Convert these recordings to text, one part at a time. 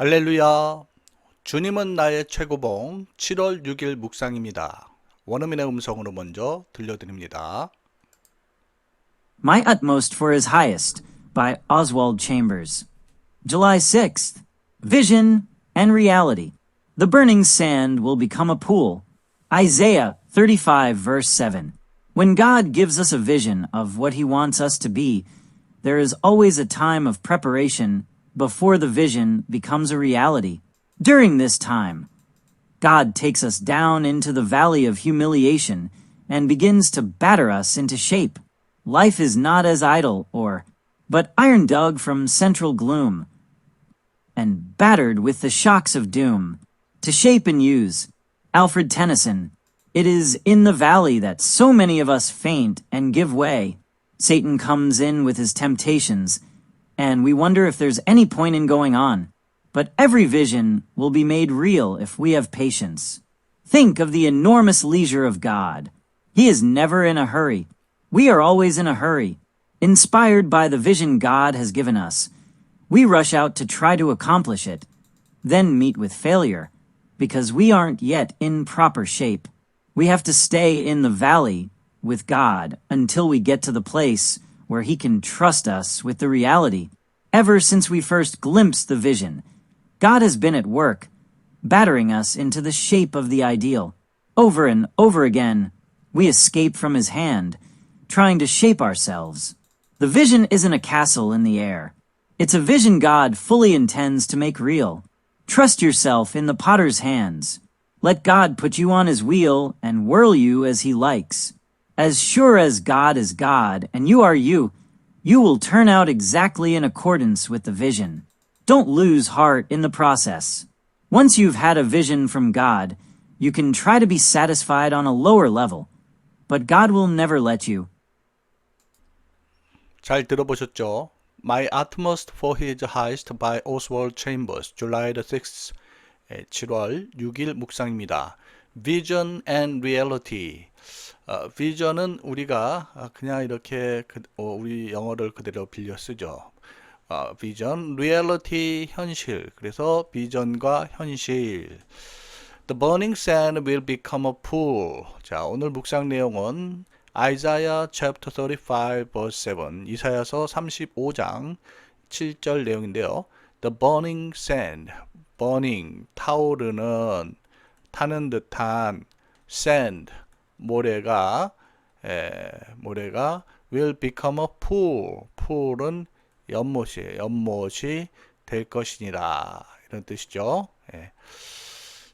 할렐루야. 주님은 나의 최고봉 7월 6일 묵상입니다. 원어민의 음성으로 먼저 들려드립니다. My Utmost for His Highest by Oswald Chambers. July 6th. Vision and Reality. The burning sand will become a pool. Isaiah 35 verse 7. When God gives us a vision of what He wants us to be, there is always a time of preparation before the vision becomes a reality. During this time, God takes us down into the valley of humiliation and begins to batter us into shape. Life is not as idle or, but iron dug from central gloom and battered with the shocks of doom. To shape and use. Alfred Tennyson. It is in the valley that so many of us faint and give way. Satan comes in with his temptations, and we wonder if there's any point in going on. But every vision will be made real if we have patience. Think of the enormous leisure of God. He is never in a hurry. We are always in a hurry. Inspired by the vision God has given us, we rush out to try to accomplish it, then meet with failure, because we aren't yet in proper shape. We have to stay in the valley with God until we get to the place where He can trust us with the reality. Ever since we first glimpsed the vision, God has been at work, battering us into the shape of the ideal. Over and over again, we escape from His hand, trying to shape ourselves. The vision isn't a castle in the air. It's a vision God fully intends to make real. Trust yourself in the potter's hands. Let God put you on his wheel and whirl you as he likes. As sure as God is God and you are you, you will turn out exactly in accordance with the vision. Don't lose heart in the process. Once you've had a vision from God, you can try to be satisfied on a lower level, but God will never let you. 잘 들어보셨죠? My Utmost for His Highest by Oswald Chambers, July the 6th, 7월 6일 묵상입니다. Vision and Reality. 어, 비전은 우리가 그냥 이렇게 그, 어, 우리 영어를 그대로 빌려 쓰죠. 어, 비전, 리얼리티, 현실. 그래서 비전과 현실. The burning sand will become a pool. 자, 오늘 묵상 내용은 아이자야 chapter 35 verse 7 이사야서 35장 7절 내용인데요. The burning sand, burning 타오르는 타는 듯한 sand 모래가 에, 모래가 will become a pool. pool은 연못이에요. 연못이 될 것이니라 이런 뜻이죠. 예.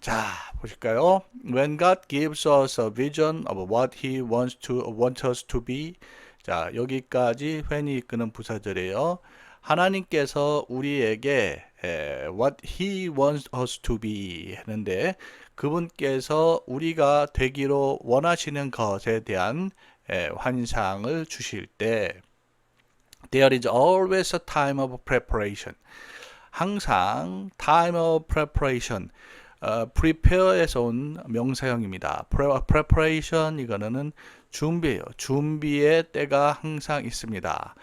자, 보실까요? When God gives us a vision of what He wants to want us to be. 자, 여기까지 웬이 이끄는 부사절이에요. 하나님께서 우리에게 에, what He wants us to be 했는데 그분께서 우리가 되기로 원하시는 것에 대한 에, 환상을 주실 때 there is always a time of preparation. 항상 time of preparation. 어, prepare에서 온 명사형입니다. preparation 이거는 준비예요. 준비의 때가 항상 있습니다.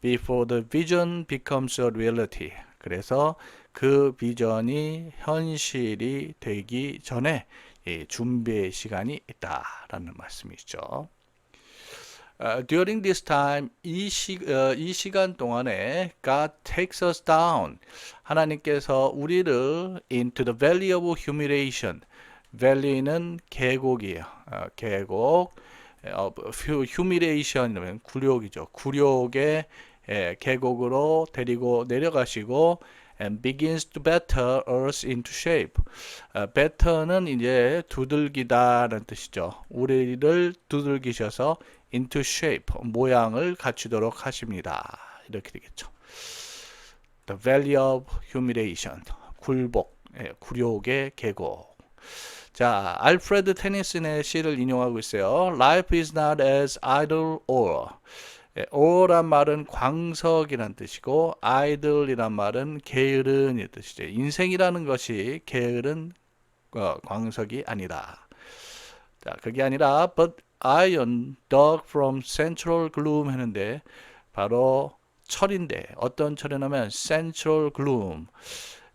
Before the vision becomes a reality. 그래서 그 비전이 현실이 되기 전에 예, 준비의 시간이 있다라는 말씀이죠. Uh, during this time, 이, 시, 어, 이 시간 동안에 God takes us down. 하나님께서 우리를 into the valley of humiliation. valley는 계곡이에요. 어, 계곡. 어, humiliation이면 굴욕이죠. 굴욕의 예, 계곡으로 데리고 내려가시고 and begins to batter us into shape. 어, better는 이제 두들기다라는 뜻이죠. 우리를 두들기셔서 into shape, 모양을 갖추도록 하십니다. 이렇게 되겠죠. The valley of humiliation, 굴복, 예, 굴욕의 계곡. 자, 알프레드 테니슨의 시를 인용하고 있어요. Life is not as idle ore. 예, ore란 말은 광석이란 뜻이고 idle이란 말은 게으른 이 뜻이죠. 인생이라는 것이 게으른 어, 광석이 아니다. 자, 그게 아니라 but iron dug from central gloom 했는데 바로 철인데 어떤 철이냐면 central gloom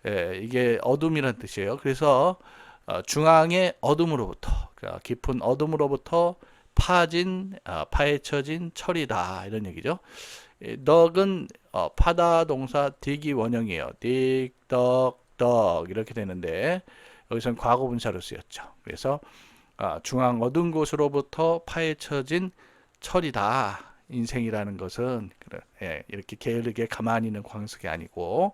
예, 이게 어둠이란 뜻이에요. 그래서 어, 중앙의 어둠으로부터 그러니까 깊은 어둠으로부터 파진 아, 파헤쳐진 철이다 이런 얘기죠. 이 덕은 어, 파다 동사 딕이 원형이에요. 딕, 덕, 덕 이렇게 되는데 여기서는 과거 분사로 쓰였죠. 그래서 아, 중앙 어두운 곳으로부터 파헤쳐진 철이다. 인생이라는 것은 예, 이렇게 게으르게 가만히 있는 광석이 아니고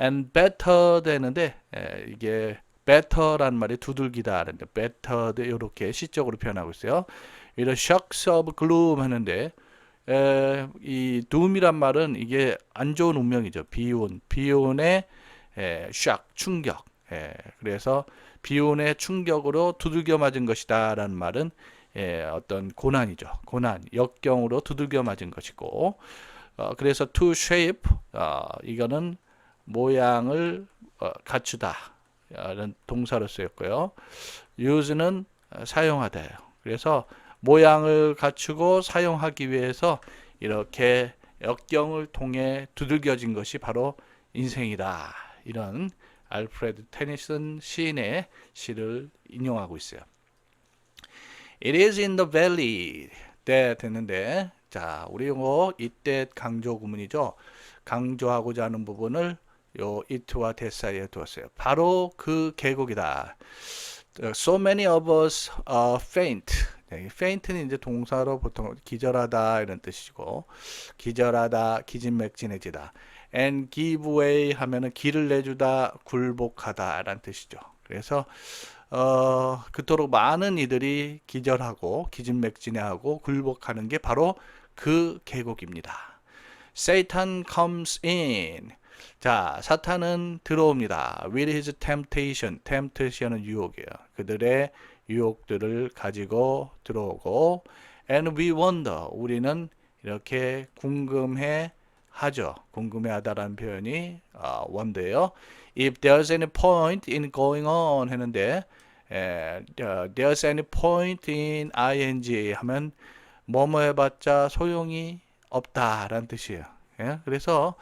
and better 되는데 예, 이게 better라는 말이 두들기다라는데 better 이렇게 시적으로 표현하고 있어요. 이런 shocks of gloom 하는데 에, 이 doom이란 말은 이게 안 좋은 운명이죠. 비운, 비운의 에, shock, 충격. 예, 그래서 비운의 충격으로 두들겨 맞은 것이다라는 말은 예, 어떤 고난이죠. 고난, 역경으로 두들겨 맞은 것이고, 어, 그래서 to shape, 어, 이거는 모양을 어, 갖추다. 라는 동사로 쓰였고요. use는 어, 사용하다예요. 그래서 모양을 갖추고 사용하기 위해서 이렇게 역경을 통해 두들겨진 것이 바로 인생이다. 이런 알프레드 테니슨 시인의 시를 인용하고 있어요. It is in the valley. 때 됐는데 자 우리 이거 이때 강조 구문이죠. 강조하고자 하는 부분을 요 it와 that 사이에 두었어요. 바로 그 계곡이다. So many of us faint. 네, faint는 이제 동사로 보통 기절하다 이런 뜻이고 기절하다, 기진맥진해지다. and give way 하면은 길을 내주다, 굴복하다라는 뜻이죠. 그래서 어, 그토록 많은 이들이 기절하고 기진맥진해하고 굴복하는 게 바로 그 계곡입니다. Satan comes in. 자, 사탄은 들어옵니다. With his temptation. temptation은 유혹이에요. 그들의 유혹들을 가지고 들어오고 and we wonder. 우리는 이렇게 궁금해 하죠. 궁금해 하다라는 표현이 어, wonder예요. If there's any point in going on 했는데 에, 어, there's any point in ing 하면 뭐뭐 해봤자 소용이 없다라는 뜻이에요. 예? 그래서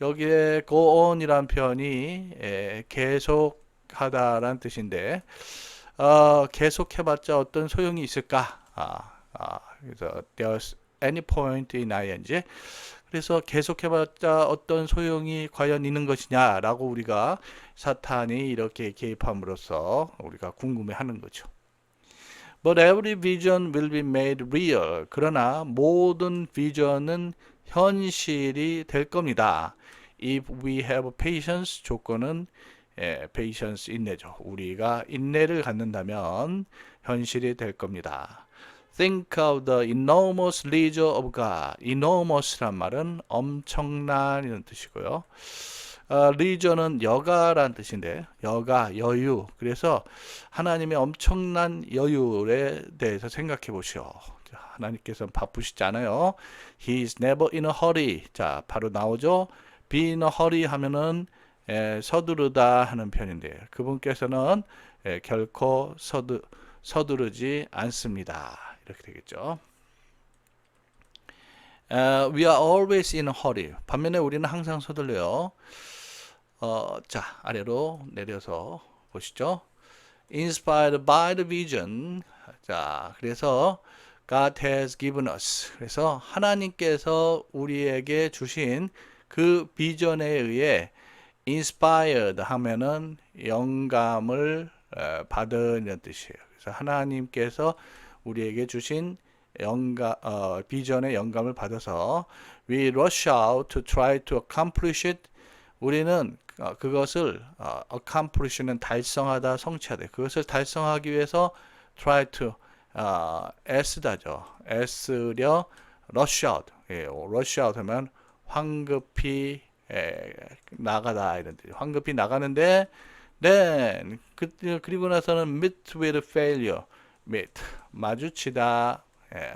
여기에 go on이란 표현이 에, 계속하다라는 뜻인데 어, 계속해봤자 어떤 소용이 있을까? 아, 아, 그래서 there's any point in ing 그래서 계속해봤자 어떤 소용이 과연 있는 것이냐라고 우리가 사탄이 이렇게 개입함으로써 우리가 궁금해하는 거죠. But every vision will be made real. 그러나 모든 비전은 현실이 될 겁니다. If we have patience, 조건은 예, patience 인내죠. 우리가 인내를 갖는다면 현실이 될 겁니다. Think of the enormous leisure of God. enormous란 말은 엄청난 이런 뜻이고요. 어, leisure는 여가란 뜻인데 여가 여유. 그래서 하나님의 엄청난 여유에 대해서 생각해 보시오. 하나님께서는 바쁘시지 않아요. He is never in a hurry. 자, 바로 나오죠. Be in a hurry 하면은 에, 서두르다 하는 편인데 그분께서는 에, 결코 서두, 서두르지 않습니다. 이렇게 되겠죠. Uh, we are always in a hurry. 반면에 우리는 항상 서둘려요. 어, 자, 아래로 내려서 보시죠. Inspired by the vision. 자, 그래서 God has given us. 그래서 하나님께서 우리에게 주신 그 비전에 의해 inspired 하면은 영감을 받은 이런 뜻이에요. 그래서 하나님께서 우리에게 주신 영감, 어, 비전의 영감을 받아서 we rush out to try to accomplish it. 우리는 어, 그것을 어, accomplish는 달성하다, 성취하다. 그것을 달성하기 위해서 try to 어, 애쓰다죠. 애쓰려 rush out. 예, rush out 하면 황급히 에, 나가다 이런 뜻. 황급히 나가는데 then 그, 그리고 나서는 meet with failure. meet 마주치다. 예.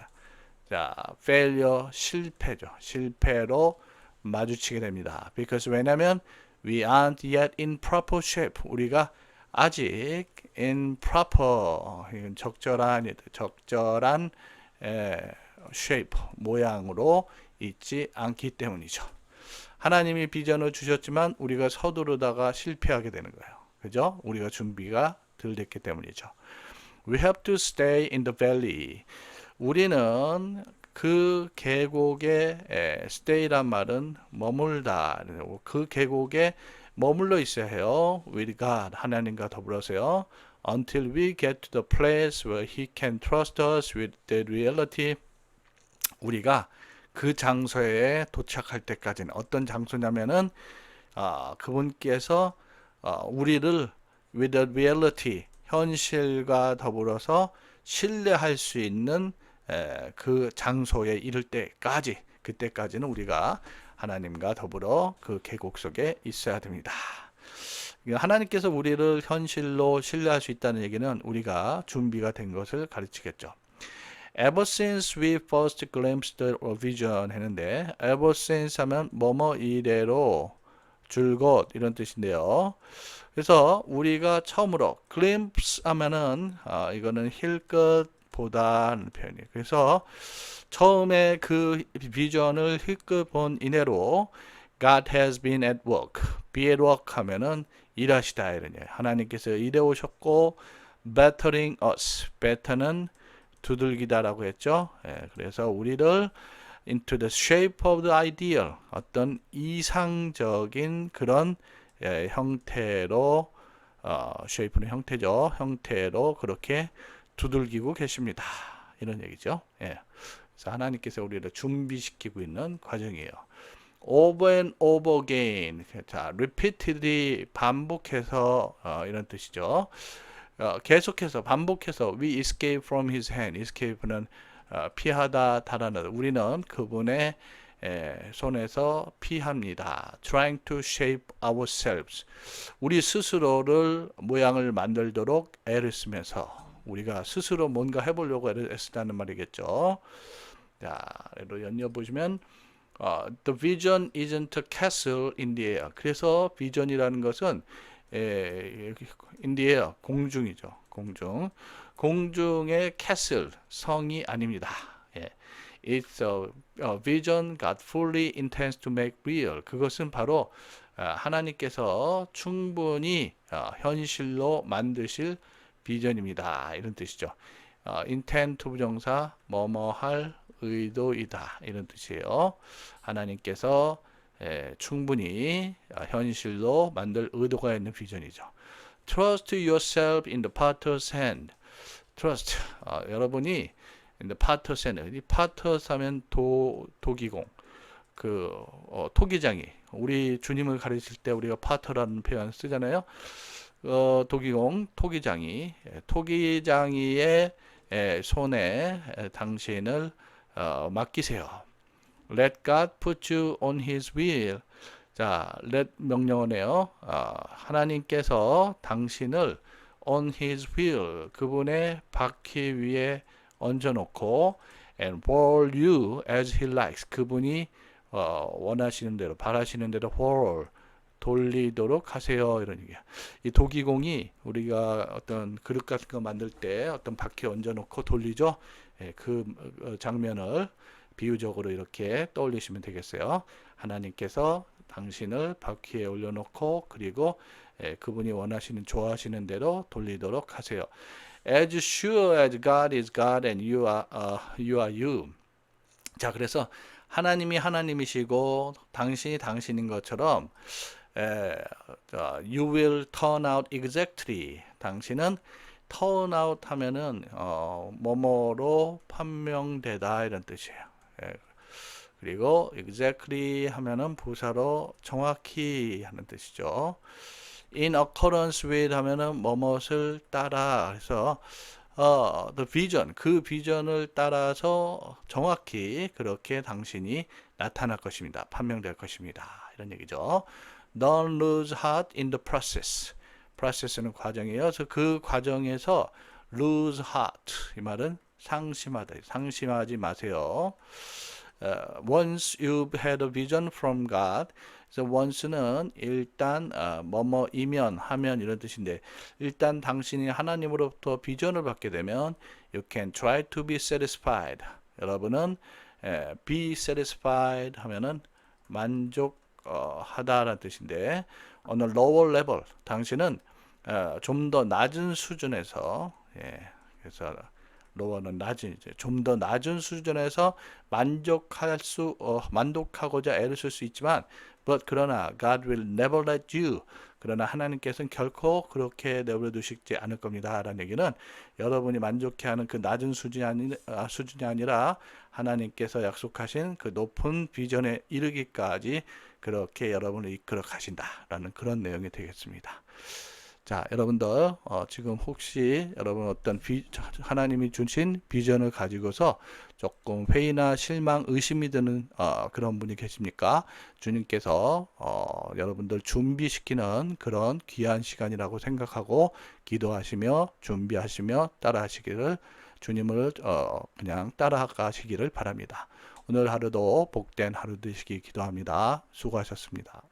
자, failure 실패죠. 실패로 마주치게 됩니다. because 왜냐면 we aren't yet in proper shape. 우리가 아직 in proper 이건 적절한 적절한 에, shape 모양으로 있지 않기 때문이죠. 하나님이 비전을 주셨지만 우리가 서두르다가 실패하게 되는 거예요. 그죠? 우리가 준비가 덜 됐기 때문이죠. We have to stay in the valley. 우리는 그 계곡에 에, stay란 말은 머물다. 그 계곡에 머물러 있어야 해요. With God, 하나님과 더불어서요. Until we get to the place where He can trust us with the reality. 우리가 그 장소에 도착할 때까지는 어떤 장소냐면은 아, 그분께서 어, 우리를 with the reality 현실과 더불어서 신뢰할 수 있는 에, 그 장소에 이를 때까지 그때까지는 우리가 하나님과 더불어 그 계곡 속에 있어야 됩니다. 하나님께서 우리를 현실로 신뢰할 수 있다는 얘기는 우리가 준비가 된 것을 가르치겠죠. Ever since we first glimpsed the vision 했는데 ever since 하면 뭐뭐 이래로 줄곧 이런 뜻인데요. 그래서 우리가 처음으로 glimpse 하면은 아, 이거는 힐것 보다는 표현이에요. 그래서 처음에 그 비전을 힐끗 본 이내로 God has been at work. be at work 하면은 일하시다 이런 얘기. 하나님께서 일해 오셨고 bettering us. better는 두들기다라고 했죠. 예, 그래서 우리를 into the shape of the ideal 어떤 이상적인 그런 예, 형태로 어, shape는 형태죠. 형태로 그렇게 두들기고 계십니다. 이런 얘기죠. 예. 그래서 하나님께서 우리를 준비시키고 있는 과정이에요. over and over again. 자, repeatedly 반복해서 어, 이런 뜻이죠. 어, 계속해서 반복해서 we escape from his hand. escape는 어, 피하다, 달아나다. 우리는 그분의 에, 손에서 피합니다. trying to shape ourselves. 우리 스스로를 모양을 만들도록 애를 쓰면서 우리가 스스로 뭔가 해보려고 애를 쓰다는 말이겠죠. 자, 예로 연이어 보시면 어, the vision isn't a castle in the air. 그래서 비전이라는 것은 the air, 공중이죠. 공중. 공중의 castle, 성이 아닙니다. 예. It's a, a vision God fully intends to make real. 그것은 바로 아, 하나님께서 충분히 어, 현실로 만드실 비전입니다. 이런 뜻이죠. 어, intent 부정사 뭐뭐 할 의도이다 이런 뜻이에요. 하나님께서 에, 충분히 어, 현실로 만들 의도가 있는 비전이죠. Trust yourself in the potter's hand. Trust 어, 여러분이 the potter's hand. 이 potter's 하면 도 도기공 그 어, 토기장이 우리 주님을 가르칠 때 우리가 파터라는 표현 쓰잖아요. 어, 도기공 토기장이 예, 토기장이의 에, 손에 에, 당신을 어, 맡기세요. Let God put you on His wheel. 자, let 명령어네요. 어, 하나님께서 당신을 on His wheel 그분의 바퀴 위에 얹어놓고 and whirl you as He likes 그분이 어, 원하시는 대로 바라시는 대로 whirl 돌리도록 하세요 이런 얘기야. 이 도기공이 우리가 어떤 그릇 같은 거 만들 때 어떤 바퀴 얹어놓고 돌리죠. 예, 그 어, 장면을 비유적으로 이렇게 떠올리시면 되겠어요. 하나님께서 당신을 바퀴에 올려놓고 그리고 예, 그분이 원하시는 좋아하시는 대로 돌리도록 하세요. As sure as God is God and you are uh, you are you. 자 그래서 하나님이 하나님이시고 당신이 당신인 것처럼 에, 자, you will turn out exactly. 당신은 turn out 하면은 어, 뭐뭐로 판명되다 이런 뜻이에요. 예. 그리고 exactly 하면은 부사로 정확히 하는 뜻이죠. in accordance with 하면은 뭐뭇을 따라 그래서 어, the vision 그 비전을 따라서 정확히 그렇게 당신이 나타날 것입니다. 판명될 것입니다. 이런 얘기죠. Don't lose heart in the process. process는 과정이에요. 그래서 그 과정에서 lose heart 이 말은 상심하다. 상심하지 마세요. Uh, once you've had a vision from God, 그래서 once는 일단 어, 뭐뭐이면 하면 이런 뜻인데 일단 당신이 하나님으로부터 비전을 받게 되면 you can try to be satisfied. 여러분은 에, be satisfied 하면은 만족 어, 하다라는 뜻인데 어느 lower level 당신은 어, 좀 더 낮은 수준에서 예, 그래서 lower는 낮은 이제 좀 더 낮은 수준에서 만족할 수 어, 만족하고자 애를 쓸 수 있지만 but 그러나 God will never let you 그러나 하나님께서는 결코 그렇게 내버려 두시지 않을 겁니다라는 얘기는 여러분이 만족해하는 그 낮은 수준이 아니 아, 수준이 아니라 하나님께서 약속하신 그 높은 비전에 이르기까지 그렇게 여러분을 이끌어 가신다라는 그런 내용이 되겠습니다. 자, 여러분들 어, 지금 혹시 여러분 어떤 비, 하나님이 주신 비전을 가지고서 조금 회의나 실망, 의심이 드는 어, 그런 분이 계십니까? 주님께서 어, 여러분들 준비시키는 그런 귀한 시간이라고 생각하고 기도하시며 준비하시며 따라하시기를 주님을 어, 그냥 따라가시기를 바랍니다. 오늘 하루도 복된 하루 되시기 기도합니다. 수고하셨습니다.